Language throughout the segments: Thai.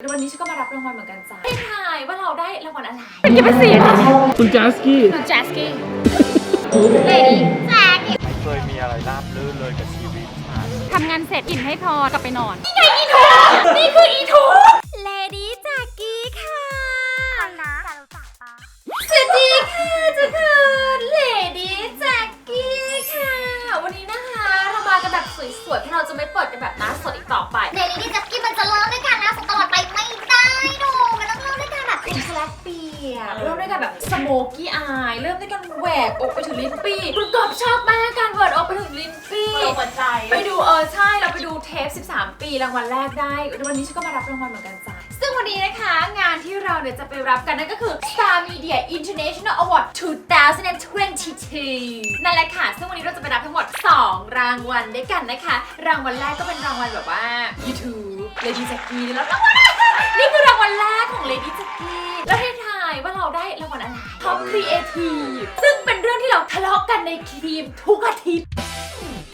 วันนี้ฉันก็มารับรางวัลเหมือนกันจ้าให้ทายว่าเราได้รางวัลอะไรเป็นกี่เป็นสีนะคุณจัสกี้แจ๊สกี้เลดี้แจ๊กเคยมีอะไรราบรื่นเลยกับชีวิตฉันทำงานเสร็จกินให้พอกลับไปนอน นี่คืออีทูเลดี้จากกี้ค่ะนะจะรู้จักปะสวัสดีค่ะทุกคนเลดี้แจ๊กกี้ค่ะ วันนี้นะคะเรามากันแบบสวยๆเพราะเราจะไม่เปิดกันแบบหน้าสดอีกต่อไปเดลี่นี่จักกี้มันจะเริ่มด้วยกันนะ ด้วยกันแบบสโมกี้อายเริ่มด้วยกันแหวกอกไปถึงลิ้นปีคุณกอบชอบมากการเวิร์ดออกไปถึงลิ้นปีหัวใจ ไปดูเออใช่เราไปดูเทป 13 ปีรางวัลแรกได้ วันนี้ฉันก็มารับรางวัลเหมือนกันจ้ะซึ่งวันนี้นะคะ งานที่เราเนี่ยจะไปรับกันนั่นก็คือ Star Media International Award 2022 นั่นแหละค่ะ ซึ่งวันนี้เราจะไปรับทั้งหมด 2 รางวัลด้วยกันนะคะ รางวัลแรกก็เป็นรางวัลแบบว่า YouTube Lady Jackie แล้วรางวัลแรกนี่ Creative ซึ่งเป็นเรื่องที่เราทะเลาะกันในทีมทุกอาทิตย์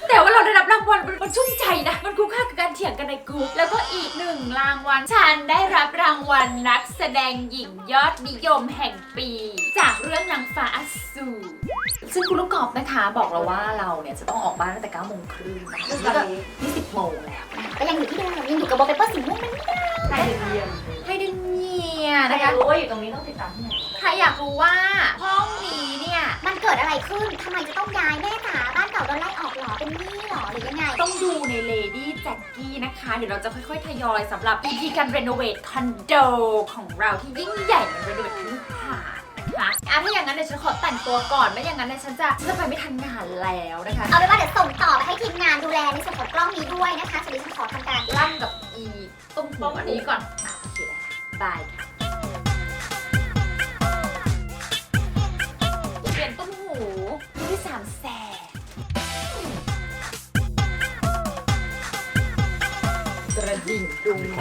แต่ว่าเราได้รับรางวัลมันมันชุ่มใจนะ มันคุ้มค่ากับการเถียงกันในกลุ่มแล้วก็อีกหนึ่งรางวัลฉันได้รับรางวัลนักแสดงหญิงยอดนิยมแห่งปี จากเรื่องนางฟ้าอสูรซึ่งคุณลูกกอบนะคะบอกเราว่าเราเนี่ยจะต้องออกบ้านตั้งแต่9โมงครึ่งแล้วก็นี่10โมงแล้วก็ยังอยู่ที่เดิมยังอยู่กับโบเปเปอร์สีม่วงมันไม่ได้ให้ได้เงียบแต่นะคะรู้ว่าอยู่ตรงนี้ต้องติดตามที่ไหนใคร อยากรู้ว่าห้องนี้เนี่ย มันเกิดอะไรขึ้นทำไมจะต้องย้ายแม่จ๋าบ้านเก่าโดนไล่ออกเหรอ เป็นหนี้เหรอหรือยังไง ต้องดูใน Lady Jackie นะคะ เดี๋ยวเราจะค่อยๆ ทยอยสำหรับ EP การรีโนเวทคอนโดของเราที่ยิ่งใหญ่เหมือนรีโนเวทคฤหาสน์นะคะอะถ้าอย่างนั้นเดี๋ยวฉันขอแต่งตัวก่อนไม่อย่างนั้นเนี่ยฉันจะฉันจะไปไม่ทันงานแล้วนะคะ เอาเป็นว่าเดี๋ยวส่งต่อไปให้ทีมงานดูแลในส่วนของกล้องนี้ด้วยนะคะสวัสดีฉันขอทำการล่ำกับอีต้มต้มอันนี้ก่อนอะโอเคเลยค่ะบายค่ะ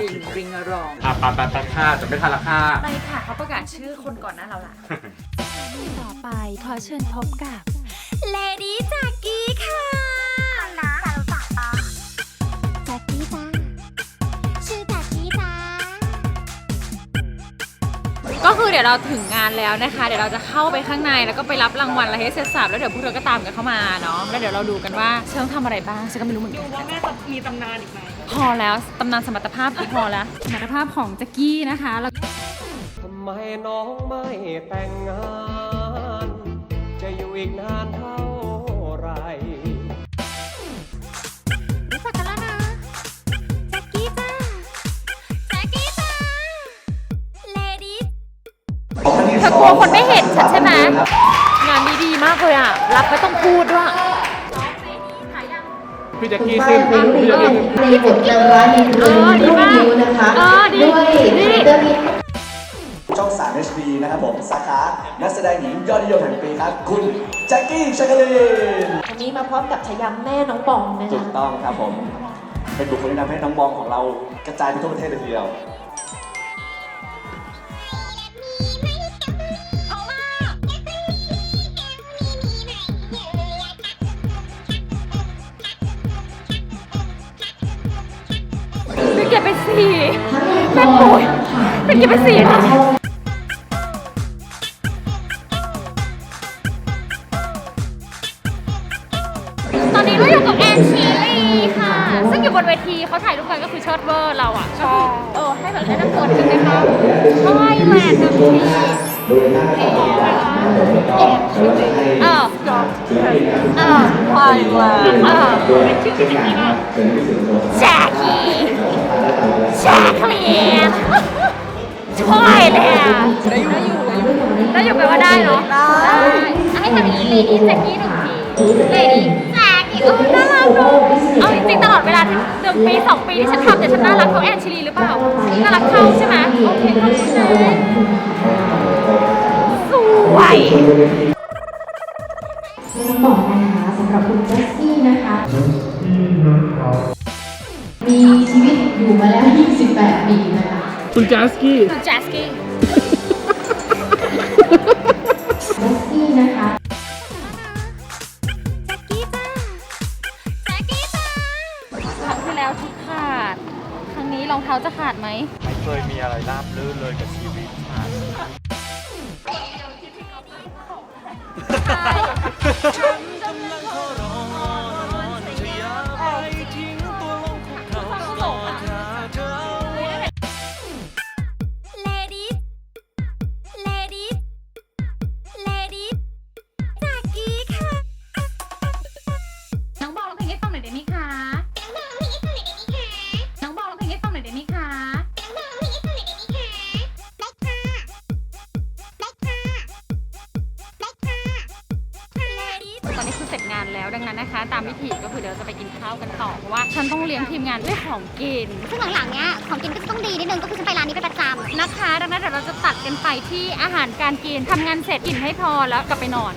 ดุงดิ่งริงอรอง อะปันปันปันค่าจะไม่ทันละค่าไม่ค่ะเขาประกาศชื่อคนก่อนหน้าเราละต่อไปขอเชิญพบกับเลดี้จากกี้ค่ะนะจะรู้จักปะจากกี้จ้าชื่อจากกี้จ้าก็คือเดี๋ยวเราถึงงานแล้วนะคะ เดี๋ยวเราจะเข้าไปข้างในแล้วก็ไปรับรางวัลอะไรให้เสร็จสับแล้วเดี๋ยวพวกเธอก็ตามกันเข้ามาเนาะแล้วเดี๋ยวเราดูกันว่าฉันต้องทำอะไรบ้างฉันก็ไม่รู้เหมือนกันว่าแม่จะมีตำนานอีกไหม พอแล้วตำนานสมรรถภาพคือพอแล้วสมรรถภาพของแจ็กกี้นะคะแล้วทำไมน้องไม่แต่งงาน จะอยู่อีกนานเท่าไหรรู้จักกันแล้วนะแจ็กกี้จ้าแจ็กกี้จ้าเลดี้เธอกลัวคนไม่เห็นฉันใช่ไหมงานนี้ดีมากเลยอะ รับไม่ต้องพูดด้วย พี่แจ็คกี้ขึ้นพี่แจ็คกี้ขึ้นในบทนางร้ายในเรื่องลูกนิ้วนะคะเออดีด้วยดีเรื่องนี้ช่อง 3 HD นะครับผม สาขา นักแสดงหญิงยอดนิยมแห่งปีครับ คุณแจ็คกี้ชากลินวันนี้มาพร้อมกับฉายาแม่น้องบองนะถูคะกต้องครับผม เป็นบุคคลที่ทำให้น้องบองของเรากระจายไปทั่วประเทศเลยทีเดียว เป็นเก็บไปสี่แม่ป่วยเป็นเก็บไปสี่นะตอนนี้เราอยู่กับแอนชีลีค่ะ ซึ่งอยู่บนเวทีเขาถ่ายรูปกันก็คือเชิดเวอร์เราอะก็คือเออให้แบบแนะนำตัวนิดนึงนะคะใช่แลนด์ทันทีเออเออพอยแลนด์เออแจ็คกี้ แจ็คลีนช่วยเลยอะได้อยู่ได้อยู่ได้ยู่แปลว่าได้เนาะได้ให้ทำอีลีดี้แจ็คกี้หนึ่งทีเลดี้แจ็คกี้เออน่ารักเนาะเอาจริงๆตลอดเวลาที่หนึ่งปีสองปีที่ฉันทำเนี่ฉันน่ารักเท่าแอนชิลีหรือเปล่าน่ารักเท่าใช่ไหมโอเคขอบคุณนะสวยต้องบอกนะคะสำหรับคุณแจ็ค 18 ปีนะคะคุณจัสกี้คุณจสกี้จสกี้นะคะแจัสกี้ป้าแจัสกี้ป้าครั้งที่แล้วที่ขาด ครั้งนี้รองเท้าจะขาดไหม ไม่เคยมีอะไรราบรื่นเลยกับชีวิตขาดใช่ อนนี้คือเสร็จงานแล้วดังนั้นนะคะ ตามวิธีก็คือเดี๋ยวจะไปกินข้าวกันต่อเพราะว่าฉันต้องเลี้ยงทีมงานด้วยของกิน ซึ่งหลังๆเนี้ยของกินก็จะต้องดีนิดนึงก็คือฉันไปร้านนี้เป็นประจำนะคะ ดังนั้นเดี๋ยวเราจะตัดกันไปที่อาหารการกินทำงานเสร็จกินให้พอแล้วกลับไปนอน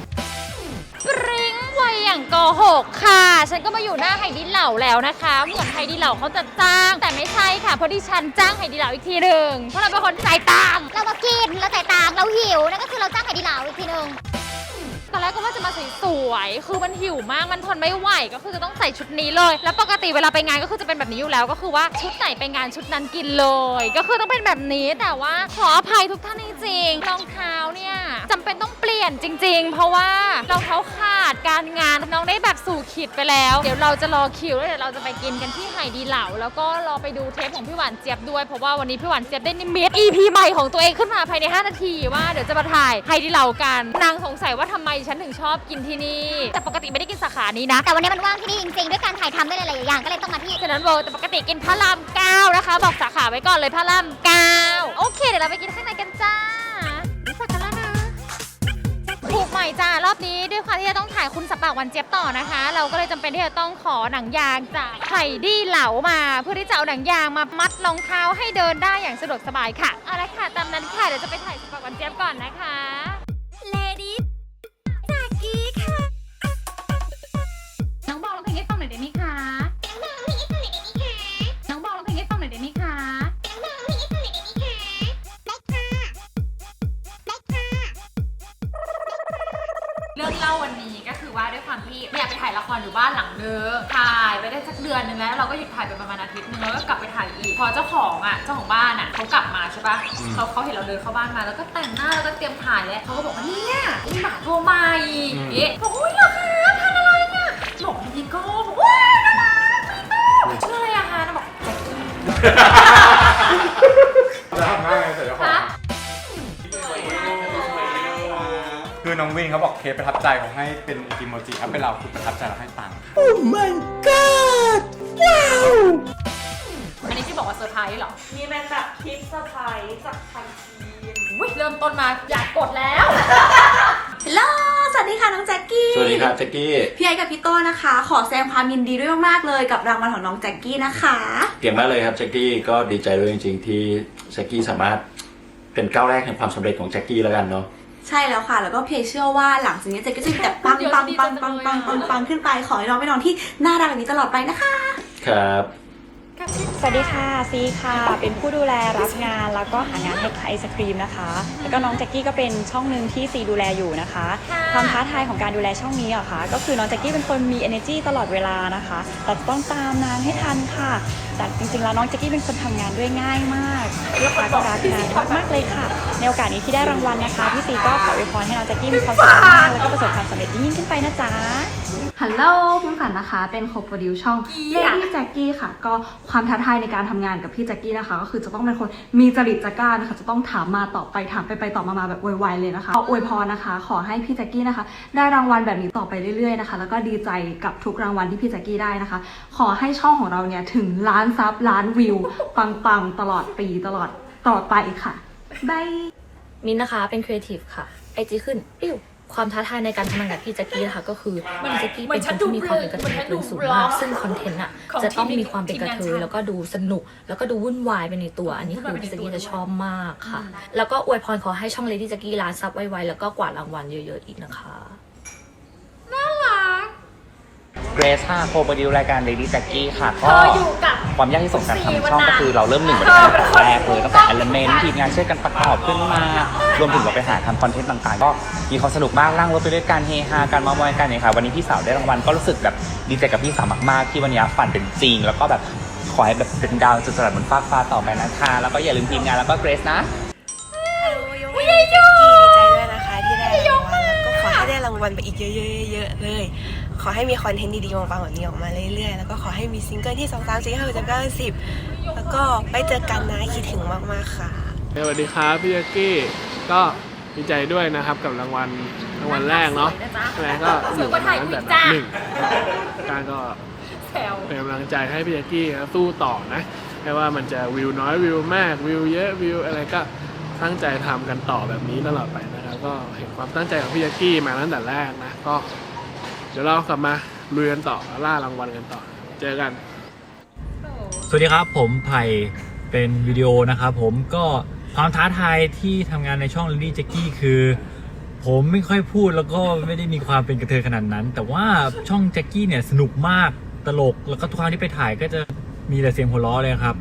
ปริ้งไวอย่างโกหกค่ะ ฉันก็มาอยู่หน้าไฮดิเหล่าแล้วนะคะ เหมือนไฮดิเหล่าเขาจะจ้าง แต่ไม่ใช่ค่ะ เพราะดิฉันจ้างไฮดิเหล่าอีกทีหนึ่งเพราะเราเป็นคนจ่ายตังค์เรามากินเราจ่ายตังค์เราหิวนั่นก็คือเราจ้างไข่ดีเหลาอีกทีหนึง ตอนแรกก็ว่าจะมาสวยๆคือมันหิวมากมันทนไม่ไหวก็คือจะต้องใส่ชุดนี้เลย แล้วปกติเวลาไปงานก็คือจะเป็นแบบนี้อยู่แล้ว ก็คือว่าชุดไหนไปงานชุดนั้นกินเลย ก็คือต้องเป็นแบบนี้แต่ว่าขออภัยทุกท่านจริงๆรองเท้าเนี่ยจำเป็นต้องเปลี่ยนจริง ๆ เพราะว่ารองเท้าขาดการงานน้องได้แบบสู่ขีดไปแล้ว เดี๋ยวเราจะรอคิวแล้วเดี๋ยวเราจะไปกินกันที่ไหดีเหล่าแล้วก็รอไปดูเทปของพี่หวานเจี๊ยบด้วยเพราะว่าวันนี้พี่หวานเจี๊ยบได้นิมิต EP ใหม่ของตัวเองขึ้นมาภายใน 5 นาทีว่าเดี๋ยวจะมาถ่ายไฮดีเหล่ากันนางสงสัยว่าทำไมฉันถึงชอบกินที่นี่ แต่ปกติไม่ได้กินสาขานี้นะ แต่วันนี้มันว่างที่นี่จริงๆ ด้วยการถ่ายทำด้วยหลายๆอย่างก็เลยต้องมาที่ฉะนั้นเวิร์แต่ปกติกินพระรามเก้านะคะ บอกสาขาไว้ก่อนเลยพระรามเก้าโอเค เดี๋ยวเราไปกินข้างในกันจ้ารู้จักกันแล้วนะถูกใหม่จ้ารอบนี้ด้วยความที่จะต้องถ่ายคุณสับปากวันเจี๊ยบต่อนะคะ เราก็เลยจำเป็นที่จะต้องขอหนังยางจากไข่ดี้เหลามา เพื่อที่จะเอาหนังยางมามัดรองเท้าให้เดินได้อย่างสะดวกสบายค่ะเอาละค่ะตามนั้นค่ะเดี๋ยวจะไปถ่ายสับปากวันเจี๊ยบก่อนนะคะ องอะเจ้าของบ้านอะเขากลับมาใช่ปะเขาเขาเห็นเราเดินเข้าบ้านมาแล้วก็แต่งหน้าแล้วก็เตรียมถ่ายแล้วเขาก็บอกว่าเนี่ยมีหมาตัวใหม่เอ๊ะบอกอุ้ยเหรอคะทานอะไรเนี่ยบอกพีโก้บอกว้าวน่ารักพีโก้ชื่ออะไรอะคะนางบอกแจ็คกี้แล้วทำหน้าไงแต่เจ้าของ ฮะคือน้องวินเขาบอกเคสประทับใจเขาให้เป็นอีโมจิอัพเป็นเราคือประทับใจเราให้ตังค์อั นนี้ที่บอกว่าเซอร์ไพรส์เหรอมีเป็นแบบคลิปเซอร์ไพรส์จากทางทีมอุ๊ยเริ่มต้นมาอยากกดแล้ว ฮัลโหล สวัสดีค่ะน้องแจ็คกี้ สวัสดีครับแจ็คกี้ พี่ไอกับพี่โต้นะคะ ขอแสดงความยินดีด้วยมากๆเลยกับรางวัลของน้องแจ็คกี้นะคะ เก่งมากเลยครับแจ็คกี้ก็ดีใจด้วยจริงๆที่แจ็คกี้สามารถเป็นก้าวแรกแห่งความสำเร็จของแจ็คกี้แล้วกันเนาะใช่แล้วค่ะ แล้วก็เพยเชื่อว่าหลังจากนี้แจ็คกี้จะมีแต่ปังปังปังปังปังปังปังขึ้นไป ขอให้น้องเป็นน้องที่น่ารักแบบนี้ตลอดไปนะคะ ครับ สวัสดีค่ะซีค่ะ เป็นผู้ดูแลรับงานแล้วก็หางานให้ไอศครีมนะคะ แล้วก็น้องแจ็คกี้ก็เป็นช่องหนึ่งที่ซีดูแลอยู่นะคะค่ะความท้าทายของการดูแลช่องนี้เหรอคะก็คือน้องแจ็คกี้เป็นคนมี energy ตลอดเวลานะคะแต่ต้องตามนางให้ทันค่ะ แต่จริงๆแล้วน้องแจ็คกี้เป็นคนทำงานด้วยง่ายมากลูกค้าก็รักนางมากๆเลยค่ะ ในโอกาสนี้ที่ได้รางวัลนะคะพี่ซีก็ขออวยพรให้น้องแจ็คกี้มีความสุขมากๆแล้วก็ประสบความสำเร็จยิ่งขึ้นไปนะจ๊ะ ฮัลโหลพิมฝันนะคะ เป็นโคโปรดิวช่องเล่พี่แจ็คกี้ค่ะ ก็ความท้าทายในการทำงานกับพี่แจ็คกี้นะคะ ก็คือจะต้องเป็นคนมีจริตจักร้านะคะ จะต้องถามมาตอบไปถามไปไปตอบมามาแบบไวๆเลยนะคะก็อวยพรนะคะ ขอให้พี่แจ็คกี้นะคะ ได้รางวัลแบบนี้ต่อไปเรื่อยๆนะคะ แล้วก็ดีใจกับทุกรางวัลที่พี่แจ็คกี้ได้นะคะ ขอให้ช่องของเราเนี่ยถึงล้านซับล้านวิวปังๆตลอดปีตลอดตลอดไปค่ะบายมินนะคะเป็นครีเอทีฟค่ะไอจีขึ้นปิ้ว ความท้าทายในการทำงานกับพี่แจ็คกี้นะคะก็คือพี่แจ็คกี้เหมืเป็อนนฉัคนนดูที่มีความเป็นกระเทยเหมือนฉันดูสูงบล็มาอกกซึ่งคอนเทนต์อะของจะต้องทีมมีความเป็นกระเททีมยงานฉันแล้วก็ดูสนุก แล้วก็ดูวุ่นวายไปในตัว อันนี้วุ่คืนวายอไปในพี่แจ็คตัวกี้จะชอบมากค่ะ แล้วก็อวยพรขอให้ช่องเลดี้แจ็คกี้ร้านซับไวๆแล้วก็กวาดรางวัลเยอะๆอีกนะคะเกรซค่ะโคโปรดิวรายการ Lady Jackie ค่ะเธก็ออยู่กับ ความยากที่สุดการสี่ทำช่องวันก็น่ะคือเราเริ่มหนึ่งวันแรกแต่แรกเลยตั้งแต่ element ทีมงานช่วยกันประกอบขึ้นมารวมถึงเราไปหาทำคอนเทนต์ต่างๆ ก็มีความสนุกมากนั่งรถไปด้วยกันเฮฮากันเมามอยกันเนี่ยค่ะวันนี้พี่สาวได้รางวัลก็รู้สึกแบบดีใจกับพี่สาวมากๆ ที่วันนี้ฝันเป็นจริง แล้วก็แบบคขอให้แบบเป็นดาวจุดสลัดบนฟ้ากฟ้าต่อไปนะคะแล้วก็อย่าลืมทีมงานแล้วก็เกรซนะอุ้ยยายจูดีใจด้วยนะคะที่ได้รางวัลแล้วก็ขอให้ได้รางวัลไปอีกเยอะๆๆๆเลยข อให้มีคอนเทนต์ดีๆมาฟังแบบนี้ออกมาเรื่อยๆ แล้วก็ขอให้มีซิงเกิลที่ 2 3 4 5 6 7 9 10 แล้วก็ไปเจอกันนะคิดถึงมากๆค่ะ สวัสดีครับพี่แจ็กกี้ก็ดีใจด้วยนะครับกับรางวัลรางวัลแรกเนาะใช่ไหมก็อยู่มาตั้งแต่แบบหนึ่งการก็แซวเป็นกำลังใจให้พี่แจ็กกี้นะสู้ต่อนะไม่ว่ามันจะวิวน้อยวิวมากวิวเยอะวิวอะไรก็ตั้งใจทำกันต่อแบบนี้ตลอดไปนะครับ ก็เห็นความตั้งใจของพี่แจ็กกี้มาตั้งแต่แรกนะก็เดี๋ยวเรากลับมาลุยกันต่อล่ารางวัลกันต่อ เจอกัน สวัสดีครับผมไผ่เป็นวิดีโอนะครับผมก็ความท้าทายที่ทำงานในช่อง Lady Jackie คือ ผมไม่ค่อยพูดแล้วก็ไม่ได้มีความเป็นกระเทยขนาดนั้น แต่ว่าช่อง Jackie เนี่ยสนุกมากตลก แล้วก็ทุกครั้งที่ไปถ่ายก็จะมีแต่เสียงหัวเราะเลยครับ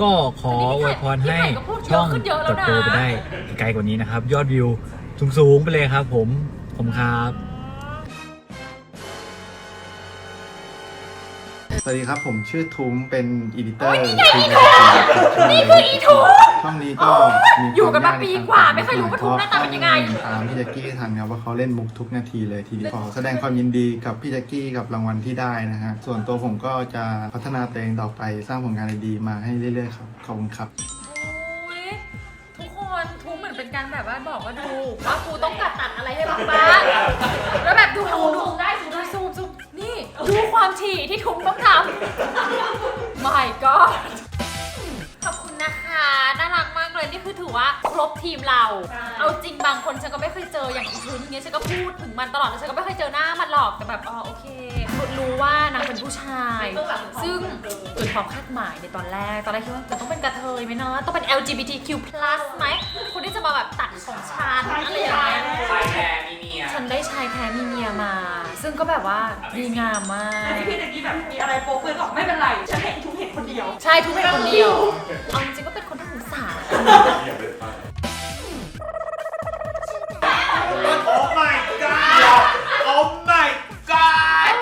ก็ขออวยพรให้ช่องเติบโตไปได้ไกลกว่านี้นะครับ ยอดวิวสูงๆไปเลยครับ ผมผมครับ สวัสดีครับ ผมชื่อทุ้มเป็นอีดิเตอร์นี่คืออีทูช่องนี้ก็มีอยู่กันมาควปีกว่าในไม่เคยรู้ว่าทุ้มหน้าตาเป็นยังไงตามพี่แจ็กกี้ทันครับว่าเขาเล่นมุกทุกนาทีเลยทีเดียวขอแสดงความยินดีกับพี่แจ็กกี้กับรางวัลที่ได้นะฮะส่วนตัวผมก็จะพัฒนาตัวเองต่อไปสร้างผลงานดีๆมาให้เรื่อยๆครับขอบคุณครับอุ๊ยทุกคนทุกเหมือนเป็นการแบบว่าบอกว่าดูว่ากูต้องกัดตัดอะไรให้บ้างบ้างแล้วแบบดูดูดูได้ดูดูซูมซูม นี่ดูความถี่ที่ทุกต้องทำ my god ขอบคุณนะคะ น่ารักมากเลย นี่คือถือว่าครบทีมเราเอาจริงบางคนฉันก็ไม่เคยเจออย่างอีพื้นอย่างเงี้ยฉันก็พูดถึงมันตลอดแต่ฉันก็ไม่เคยเจอหน้ามันหรอกแต่แบบอ๋อโอเครู้ว่านางเป็นผู้ชาย ซึ่งเกิดความคาดหมายในตอนแรก ตอนแรกคิดว่าจะต้องเป็นกระเทยไหมเนาะต้องเป็น LGBTQ+ ไหมคนที่จะมาแบบตัดของฉันอะไรายแท้มีเมียมา ซึ่งก็แบบว่าดีงามมากพี่ตะกี้แบบมีอะไรโป๊เพื่อนบอกไม่เป็นไรฉันเห็นทุกเห็นคนเดียว ใช่ทุกเป็นคนเดียวเอาจริงๆก็เป็นคนที่สงสารโอ้ my god โอ้ my god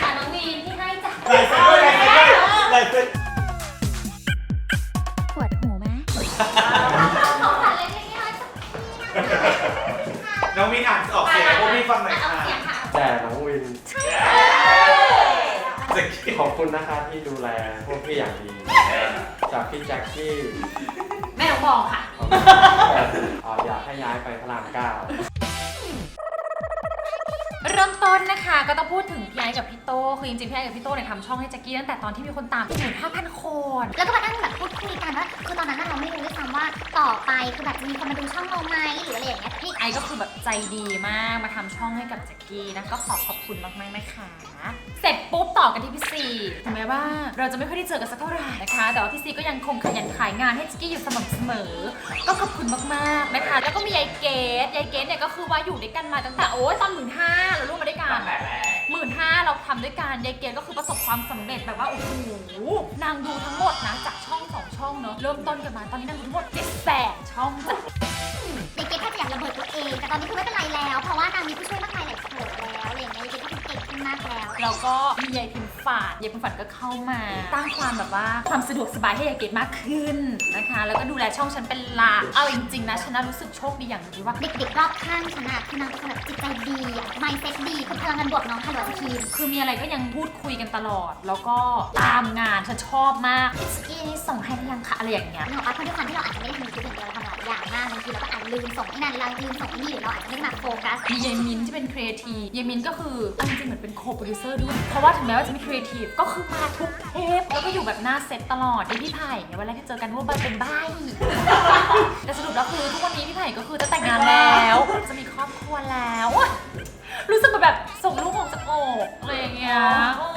ค่ะน้องวีนที่ให้จ้ะไหลเส้นด้วยไหลเส้นด้วยไหลเส้นปวดหูไหมของขวัญเล็กๆน้อยน้องมีนอ่านออกเสียงให้พวกพี่ ฟังหน่อยค่ะแต่น้องวินขอบคุณนะคะที่ดูแลพวกพี่อย่างดี จากพี่แจ็คกี้ๆแม่ต้องบอกค่ะ เอ่ออยากให้ย้ายไปพระรามเก้า เริ่มต้นนะคะ ก็ต้องพูดถึงพี่ไอ้กับพี่โตคือจริงๆพี่ไอ้กับพี่โตเนี่ยทำช่องให้แจ็คกี้ตั้งแต่ตอนที่มีคนตามหมื่นห้าพันคนแล้วก็มานั่งแบบพูดคุยกันว่าคือตอนนั้นน่ะเราไม่รู้ด้วยซ้ำว่าต่อไปคือแบบจะมีคนมาดูช่องเราไหมหรืออะไรอย่างเงี้ยพี่ไอก็คือแบบใจดีมากมาทำช่องให้กับแจ็คกี้นะก็ขอขอบคุณมากๆนะคะเสร็จปุ๊บต่อกันที่พี่ซีถึงแม้ว่าเราจะไม่ค่อยได้เจอกันสักเท่าไหร่นะคะ แต่ว่าพี่ซีก็ยังคงขยันขายงานให้แจ็คกี้อยู่สม่ำเสมอ ก็ขอบคุณมากๆนะคะแล้วก็มียายเกดยายเกดเนี่ยก็คือว่าอยู่ด้วยกันมาตั้งแต่โอ้ยตอนหมื่นห้าเราลูกมาด้วยกันหมื่นห้าเราทำด้วยกันยายเกดก็คือประสบความสำเร็จแบบว่าโอ้โหนางดูทั้งหมดนะจากช่องสองช่องเนอะเริ่มต้นกันมาตอนนี้นางดูทั้งหมดเจ็ดแสนช่องจ้ะในเกมแทบจะอยากระเบิดตัวเอง แต่ตอนนี้คือไม่เป็นไรแล้ว เพราะว่านางมีผู้ช่วยมากมายหลายคนแล้วอะไรอย่างเงี้ยในเกมก็คือเก่งขึ้นมากแล้ว แล้วก็มียายพิม ฝาดยายพิมฝาดก็เข้ามาสร้างความแบบว่าความสะดวกสบายให้ยายเกดมากขึ้นนะคะ แล้วก็ดูแลช่องฉันเป็นหลักเอาจริงๆนะฉันน่ะรู้สึกโชคดีอย่างหนึงที่ว่า เด็กๆรอบข้างฉันอะคือนางเป็นคนแบบจิตใจดีอะ mindset ดีคือพลังงานบวกน้องฮัลโหลทีมคือมีอะไรก็ยังพูดคุยกันตลอด แล้วก็ตามงานฉันชอบมากสกี้นี่ส่งให้หรือยังคะอะไรอย่างเงี้ยนึกออกปะเพราะด้วยความที่เราอาจจะไม่ได้ทำยูทูบอย่างเดียวเราทำหลายอย่างมากบางทีเราก็อาจลืมส่งไอ้นั่นเราลืมส่งไอ้นี่หรือเราอาจจะไม่ได้มาโฟกัส มียายมินที่เป็นครีเอทีฟยายมินก็คือเอาจริงๆเหมือนเป็นโคโปรดิวเซอร์ด้วย เพราะว่าถึงแม้ว่าจะไม่ครีเอทีฟก็คือมาทุกเทปแล้วก็อยู่แบบหน้าเซตตลอดยายพี่ไผ่เนี่ยวันแรกที่เจอกันว่าใบเป็นใบแต่สรุปแล้วคือทุกวันนี้พี่ไผ่ก็คือจะแต่งงานแล้ว จะมีครอบครัวแล้ว รู้สึกแบบส่งลูกออกจากอกอะไรอย่างเงี้ยโอ้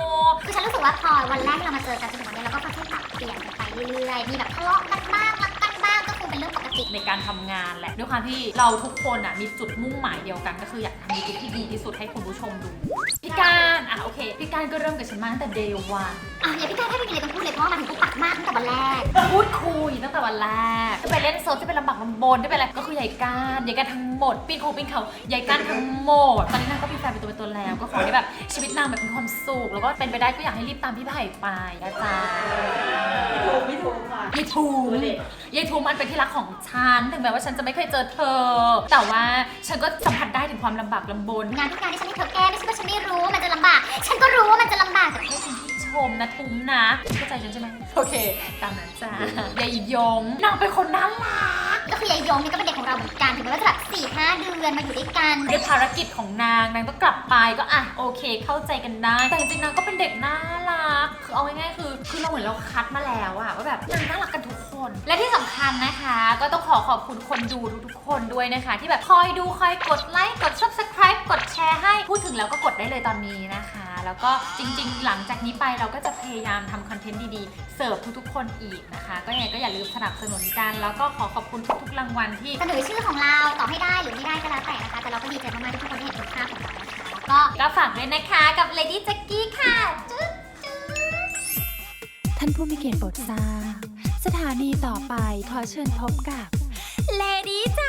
คือฉันรู้สึกว่าพอวันแรกที่เรามาเจอกันจนถึงวันนี้เราก็ค่อยๆปรับเปลี่ยนกันไปเรื่อยๆมีแบบทะเลาะกันบ้างรักกันบ้างก็คงเป็นเรื่องปก ติในการทำงานแหละด้วยความที่เราทุกคนอะมีจุดมุ่งหมายเดียวกันก็คืออยากทำยูทูบที่ดีที่สุดให้คุณผู้ชมดูพี่การอะโอเคพี่การก็เริ่มกับฉันมาตั้งแต่ day one อะอย่าพี่ก้าวให้พี่กินเลยต้องพูดเลยเพราะว่ามันถึงปุ๊บปักมากตั้งแต่วันแรกพูดคุยตั้งแต่วันแรกจะไปเล่นเซิร์ฟจะไปลำบากลำบนจะไปอะไรก็คือใหญ่การใหญ่การทั้งหมดปีนโคปีนเขาใหญ่การทั้งหมดตอนนี้นางก็มีแฟนเป็นตัวเป็นตนแล้วก็ขอให้แบบชีวิตนางแบบมีความสุขแล้วก็เป็นไปได้ก็อยากให้รีบตามพี่ไผ่ไปนะจ๊ะไม่ถูกค่ะ ยายทูยายทูมันเป็นที่รักของฉัน ถึงแม้ว่าฉันจะไม่เคยเจอเธอ แต่ว่าฉันก็สัมผัสได้ถึงความลำบากลำบน งานทุกงานที่ฉันให้เธอแก้ไม่ใช่ว่าฉันไม่รู้ว่ามันจะลำบาก ฉันก็รู้ว่ามันจะลำบากแต่ให้คุณที่ชมนะทุ้มนะเข้าใจฉันใช่ไหมโอเค ตามนั้นจ้ายายยงนางเป็นคนน่ารักก็ คือยายยงเนี่ยก็เป็นเด็กของเราเหมือนกันถึงแม้ว่าจะแบบสี่ห้าเดือนมาอยู่ด้วยกันด้วยภารกิจของนางนางต้องกลับไปก็อะโอเค เข้าใจกันได้แต่จริงๆนางก็เป็นเด็กน่ารักคือเอาง่ายๆคือ คือเราเหมือนเราคัดมาแล้วอะว่าแบบนางน่ารักกันทุกคน และที่สำคัญนะคะ ก็ต้องขอขอบคุณคนดูทุกๆคนด้วยนะคะ ที่แบบคอยดูคอยกดไลค์กด subscribe กด แชร์ให้พูดถึงแล้วก็กดได้เลยตอนนี้นะคะ แล้วก็จริงๆ หลังจากนี้ไปเราก็จะพยายามทำคอนเทนต์ดีๆ เสิร์ฟทุกๆ คนอีกนะคะ ก็ยังไงก็อย่าลืมสนับสนุนกัน แล้วก็ขอขอบคุณทุกๆรางวัลที่เสนอชื่อของเราต่อให้ได้หรือไม่ได้ก็แล้วแต่นะคะ แต่เราก็ดีใจมากๆที่ทุกคนได้เห็นคุณค่าของเรานะคะแล้วก็ก็ฝากด้วยนะคะกับ Lady Jackie ค่ะจุ๊บท่านผู้มีเกียรติโปรดทราบสถานีต่อไปขอเชิญพบกับ Lady j